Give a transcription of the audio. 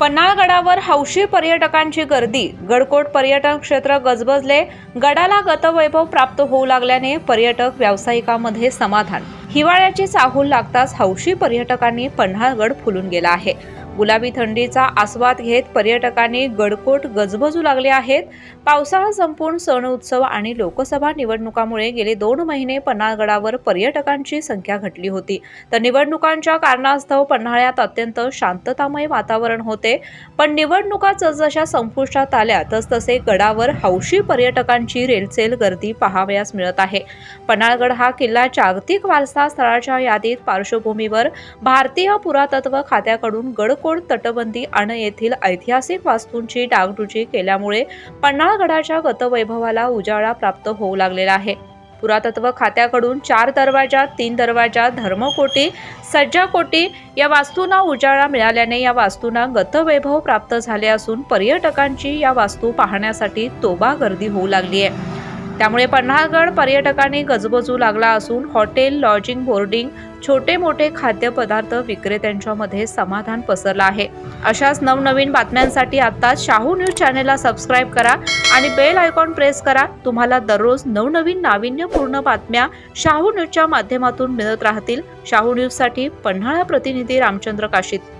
पन्हाळगडावर हौशी पर्यटकांची गर्दी. गडकोट पर्यटन क्षेत्र गजबजले. गडाला गतवैभव प्राप्त होऊ लागल्याने पर्यटक व्यावसायिकांमध्ये समाधान. हिवाळ्याची चाहूल लागताच हौशी पर्यटकांनी पन्हाळगड फुलून गेला आहे. गुलाबी थंडीचा आस्वाद घेत पर्यटकांनी गडकोट गजबजू लागले आहेत. पावसाळा संपून सण उत्सव आणि लोकसभा निवडणुकामुळे गेले दोन महिने पन्हाळगडावर पर्यटकांची संख्या घटली होती. तर निवडणुकांच्या कारणास्तव पन्हाळ्यात अत्यंत शांततामय वातावरण होते. पण निवडणुका जसजशा संपुष्टात आल्या तसतसे गडावर हौशी पर्यटकांची रेलचेल गर्दी पाहावयास मिळत आहे. पन्हाळगड हा किल्ला जागतिक वारसा स्थळाच्या यादीत पार्श्वभूमीवर भारतीय पुरातत्व खात्याकडून गडकोट तटबंदी आणि येथील ऐतिहासिक वास्तूंची डागडुजी केल्यामुळे पन्हाळगडाच्या गतवैभवाला उजाळा प्राप्त होऊ लागलेला आहे. पुरातत्व खात्याकडून चार दरवाजा तीन दरवाजा धर्मकोटी सज्जाकोटी या वास्तूंना उजाळा मिळाल्याने या वास्तूंना गतवैभव प्राप्त झाले असून पर्यटकांची या वास्तू पाहण्यासाठी तोबा गर्दी होऊ लागली आहे. त्यामुळे पन्हाळगड पर्यटकांनी गजबजू लागला असून हॉटेल लॉजिंग बोर्डिंग छोटे मोठे खाद्यपदार्थ विक्रेत्यांच्यामध्ये समाधान पसरलं आहे. अशाच नवनवीन बातम्यांसाठी आत्ताच शाहू न्यूज चॅनेलला सबस्क्राईब करा आणि बेल आयकॉन प्रेस करा. तुम्हाला दररोज नवनवीन नाविन्यपूर्ण बातम्या शाहू न्यूजच्या माध्यमातून मिळत राहतील. शाहू न्यूजसाठी पन्हाळा प्रतिनिधी रामचंद्र काशीत.